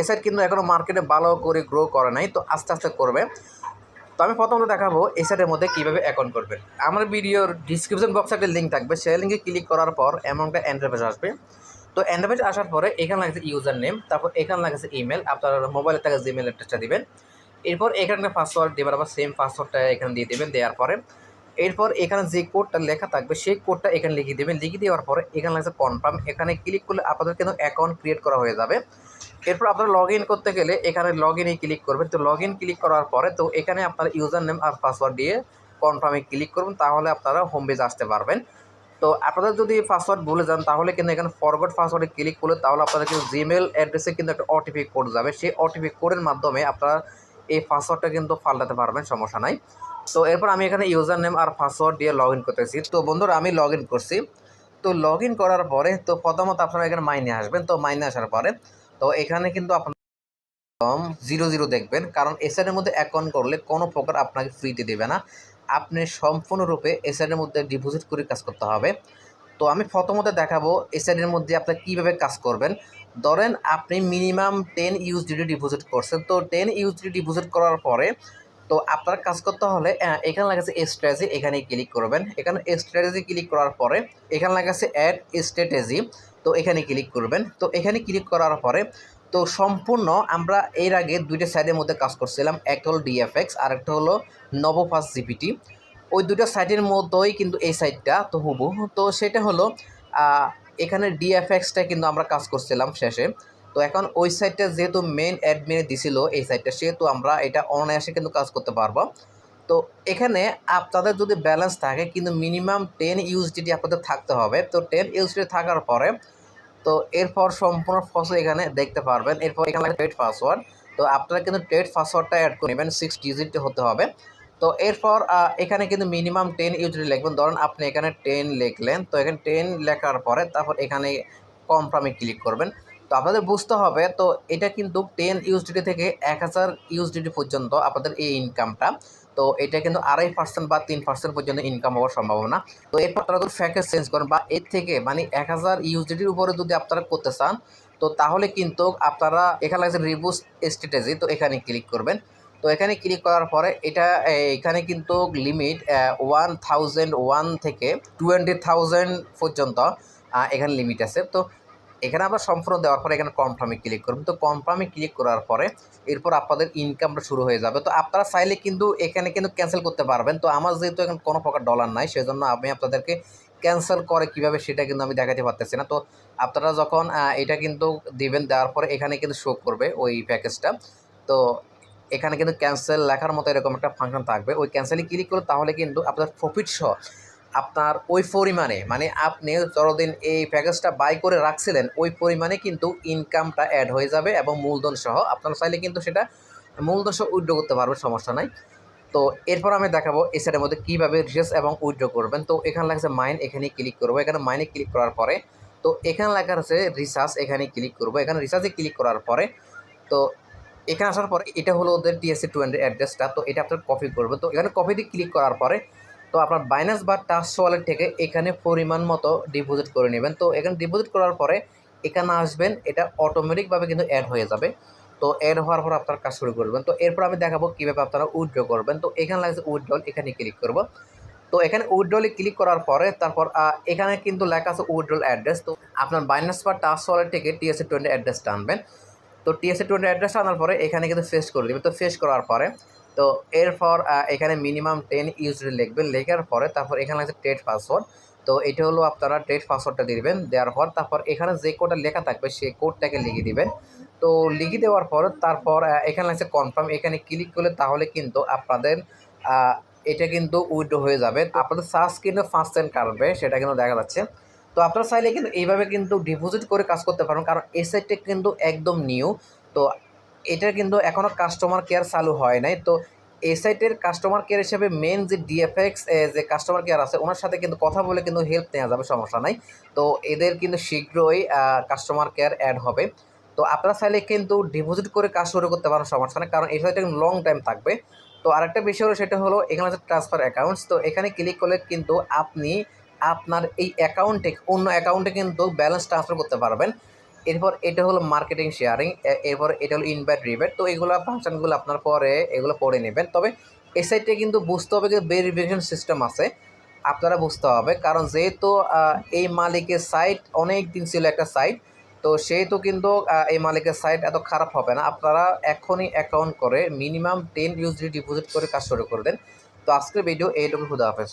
এ site কিন্তু এখনও মার্কেটে ভালো করে গ্রো করে নাই, তো আস্তে আস্তে করবে। তো আমি প্রথমত দেখাবো এই মধ্যে কীভাবে অ্যাকাউন্ট করবেন। আমার ভিডিওর ডিসক্রিপশন বক্সে একটা লিঙ্ক থাকবে, সেই লিঙ্কে ক্লিক করার পর অ্যামাউন্টটা একটা আসবে। তো এন্টারপেজ আসার পরে এখানে লাগছে ইউজার নেম তারপর এখানে লাগছে ইমেল আপনার মোবাইলের থেকে জিমেল অ্যাড্রেসটা দিবেন। এরপর এখানে পাসওয়ার্ড দেবেন আবার সেম পাসওয়ার্ডটা এখানে দিয়ে দেবেন, দেওয়ার পরে। এরপর এখানে যে কোডটা লেখা থাকবে, সেই কোডটা এখানে লিখে দেবেন। লিখে দেওয়ার পরে এখানে লাগছে কনফার্ম এখানে ক্লিক করলে আপনাদের কিন্তু অ্যাকাউন্ট ক্রিয়েট করা হয়ে যাবে। এরপর আপনারা লগ ইন করতে গেলে এখানে লগ ইনে ক্লিক করবেন। তো লগ ইন ক্লিক করার পরে তো এখানে আপনার ইউজার নেম আর পাসওয়ার্ড দিয়ে কনফার্মে ক্লিক করবেন, তাহলে আপনারা হোম পেজ আসতে পারবেন। তো আপনাদের যদি পাসওয়ার্ড ভুলে যান, তাহলে কিন্তু এখানে ফরগট পাসওয়ার্ডে ক্লিক করলে তাহলে আপনাদের কিন্তু জিমেল অ্যাড্রেসে কিন্তু একটা ওটিপি কোড যাবে। সেই ওটিপি কোডের মাধ্যমে আপনারা এই পাসওয়ার্ডটা কিন্তু পাল্টাতে পারবেন, সমস্যা নাই। তো এরপর আমি এখানে ইউজার নেম আর পাসওয়ার্ড দিয়ে লগ ইন করতেছি। তো বন্ধুরা, আমি লগ ইন করছি। তো লগ ইন করার পরে তো প্রথমত আপনারা এখানে মাইনে আসবেন। তো মাইনে আসার পরে তো এখানে কিন্তু আপনার জিরো জিরো দেখবেন। কারণ এসআরের মধ্যে অ্যাকাউন্ট করলে কোনো প্রকার আপনাকে ফ্রিতে দেবে না। আপনি সম্পূর্ণরূপে এসআরের মধ্যে ডিপোজিট করে কাজ করতে হবে। তো আমি প্রথমত দেখাবো এসআরের মধ্যে আপনি কীভাবে কাজ করবেন। ধরেন আপনি মিনিমাম টেন ইউএসডিটি ডিপোজিট করছেন। তো টেন ইউএসডিটি ডিপোজিট করার পরে তো আপনার কাজ করতে হলে এখানে লাগাচ্ছে স্ট্র্যাটেজি এখানে ক্লিক করবেন। এখানে স্ট্র্যাটেজি ক্লিক করার পরে এখানে লাগাচ্ছে অ্যাড স্ট্র্যাটেজি তো এখানে ক্লিক করবেন। তো এখানে ক্লিক করার পরে, তো সম্পূর্ণ আমরা এর আগে দুইটা সাইডের মধ্যে কাজ করছিলাম। একটা হলো ডিএফএক্স আর একটা হলো নবফাস জিপিটি ওই দুটো সাইডের মধ্যেই কিন্তু এই সাইডটা তো হুবু তো সেটা হলো এখানে ডিএফএক্সটা কিন্তু আমরা কাজ করছিলাম শেষে। তো এখন ওই সাইডটা যেহেতু মেন অ্যাডমিনে দিছিল, এই সাইডটা সেহেতু আমরা এটা অনায়াসে কিন্তু কাজ করতে পারব। তো এখানে আপনাদের যদি ব্যালেন্স থাকে, কিন্তু মিনিমাম টেন ইউএসডিটি আপনাদের থাকতে হবে। তো টেন ইউএসডিটি থাকার পরে, তো এরপর সম্পূর্ণ ফসল এখানে দেখতে পারবেন। এরপর এখানে ট্রেড পাসওয়ার্ড তো আপনারা কিন্তু ট্রেড পাসওয়ার্ডটা অ্যাড করে নেবেন সিক্স ডিজিট হতে হবে। তো এরপর এখানে কিন্তু মিনিমাম টেন ইউজিটি লিখবেন। ধরুন আপনি এখানে টেন লিখলেন, তো এখানে টেন লেখার পরে তারপর এখানে কনফার্মে ক্লিক করবেন। তো আপনাদের বুঝতে হবে, তো এটা কিন্তু টেন ইউএসডিটি থেকে এক হাজার ইউএসডিটি পর্যন্ত আপনাদের এই ইনকামটা তো এটা কিন্তু আড়াই পার্সেন্ট বা তিন পার্সেন্ট পর্যন্ত ইনকাম হওয়ার সম্ভাবনা। তো এরপর আপনারা যদি প্যাকেজ চেঞ্জ করেন বা এর থেকে মানে এক হাজার ইউএসডিটির উপরে যদি আপনারা করতে চান, তো তাহলে কিন্তু আপনারা এখানে লাগছে রিবুস স্ট্র্যাটেজি তো এখানে ক্লিক করবেন। তো এখানে ক্লিক করার পরে এটা এখানে কিন্তু লিমিট ওয়ান থাউজেন্ড ওয়ান থেকে টোয়েন্টি থাউজেন্ড পর্যন্ত এখানে লিমিট আছে। তো এখানে আমরা সম্পূর্ণ দেওয়ার পরে এখানে কনফার্মে ক্লিক করবেন তো কনফার্মে ক্লিক করার পরে এরপর আপনাদের ইনকামটা শুরু হয়ে যাবে। তো আপনারা চাইলে কিন্তু এখানে কিন্তু ক্যান্সেল করতে পারবেন। তো আমার যেহেতু এখন কোনো প্রকার ডলার নাই, সেজন্য আমি আপনাদেরকে ক্যান্সেল করে কীভাবে সেটা কিন্তু আমি দেখাতে পারতেছি না। তো আপনারা যখন এটা কিন্তু দিবেন, দেওয়ার পরে এখানে কিন্তু শো করবে ওই প্যাকেজটা তো এখানে কিন্তু ক্যান্সেল লেখার মতো এরকম একটা ফাংশন থাকবে। ওই ক্যান্সেলে ক্লিক করলে তাহলে কিন্তু আপনার প্রফিট সহ আপনার ওই পরিমাণে মানে আপনি যতদিন এই প্যাকেজটা বাই করে রাখছিলেন, ওই পরিমাণে কিন্তু ইনকামটা অ্যাড হয়ে যাবে এবং মূলধন সহ আপনারা চাইলে কিন্তু সেটা মূলধন সহ উইড্রো করতে পারবেন, সমস্যা নাই। তো এরপর আমি দেখাবো এই সাইডের মধ্যে কীভাবে রিচার্জ এবং উইড্রো করবেন। তো এখানে লাগছে মাইন এখানে ক্লিক করব। এখানে মাইনে ক্লিক করার পরে, তো এখানে লেখা আছে রিচার্জ এখানে ক্লিক করব। এখানে রিচার্জে ক্লিক করার পরে, তো এখানে আসার পরে এটা হলো ওদের টিএসসি টু হান্ড্রেড অ্যাড্রেসটা তো এটা আপনার কপি করবে তো এখানে কপিতে ক্লিক করার পরে তো আপনার বাইন্যান্স বা টাচ ওয়ালেট থেকে এখানে পরিমাণ মতো ডিপোজিট করে নেবেন। তো এখানে ডিপোজিট করার পরে এখানে আসবেন, এটা অটোমেটিকভাবে কিন্তু অ্যাড হয়ে যাবে। তো অ্যাড হওয়ার পর আপনার কাজ শুরু করবেন। তো এরপর আমি দেখাবো কীভাবে আপনারা উইথড্র করবেন। তো এখানে লাগছে উইথড্রল এখানে ক্লিক করব। তো এখানে উইথড্রলে ক্লিক করার পরে তারপর এখানে কিন্তু লেখা আছে উইথড্রল অ্যাড্রেস তো আপনার বাইন্যান্স বা টাচ ওয়ালেট থেকে টিএসসি টোয়েন্টি অ্যাড্রেসটা আনবেন তো টিএসসি টোয়েন্টি অ্যাড্রেস আনার পরে এখানে কিন্তু ফেস করে দেবে তো ফেস করার পরে তো এরপর এখানে মিনিমাম টেন ইউজডি লিখবেন। লেখার পরে তারপর এখানে আছে টেট পাসওয়ার্ড তো এটা হলো আপনারা টেট পাসওয়ার্ডটা দিবেন। দেওয়ার পর তারপর এখানে যে কোডটা লেখা থাকবে, সেই কোডটাকে লিখে দিবেন। তো লিখে দেওয়ার পর তারপর এখানে আছে কনফার্ম এখানে ক্লিক করলে তাহলে কিন্তু আপনাদের এটা কিন্তু উইড্রো হয়ে যাবে। আপনাদের চার্জ কিন্তু ফার্স্ট সেন্ট কাটবে, সেটা কিন্তু দেখা যাচ্ছে। তো আপনারা চাইলে কিন্তু এইভাবে কিন্তু ডিপোজিট করে কাজ করতে পারেন। কারণ এই কিন্তু একদম নিউ তো এটা কিন্তু এখনও কাস্টমার কেয়ার চালু হয় নাই। তো এই সাইটের কাস্টমার কেয়ার হিসেবে মেন যে ডিএফএক্স যে কাস্টমার কেয়ার আছে, ওনার সাথে কিন্তু কথা বলে কিন্তু হেল্প নেওয়া যাবে, সমস্যা নাই। তো এদের কিন্তু শীঘ্রই কাস্টমার কেয়ার অ্যাড হবে। তো আপনারা চাইলে কিন্তু ডিপোজিট করে কাজ শুরু করতে পারেন, সমস্যা নেই, কারণ এই সাইটটা লং টাইম থাকবে। তো আরেকটা বিষয় হলো, সেটা হলো, এখানে আছে ট্রান্সফার অ্যাকাউন্টস তো এখানে ক্লিক করলে কিন্তু আপনি আপনার এই অ্যাকাউন্টে অন্য অ্যাকাউন্টে কিন্তু ব্যালেন্স ট্রান্সফার করতে পারবেন। এরপর এটা হলো মার্কেটিং শেয়ারিং এরপর এটা হলো ইনভাইট রিবেট তো এগুলো ফাংশনগুলো আপনার পরে এগুলো পড়ে নেবেন। তবে এই সাইটে কিন্তু বুঝতে হবে যে ভেরিফিকেশন সিস্টেম আছে, আপনারা বুঝতে হবে। কারণ যেহেতু এই মালিকের সাইট অনেক দিন ছিল একটা সাইট তো সেহেতু কিন্তু এই মালিকের সাইট এত খারাপ হবে না। আপনারা এখনই অ্যাকাউন্ট করে মিনিমাম টেন ইউজডি ডিপোজিট করে কাজ শুরু করে দেন। তো আজকের ভিডিও এইটুকু খুদা হাফেজ।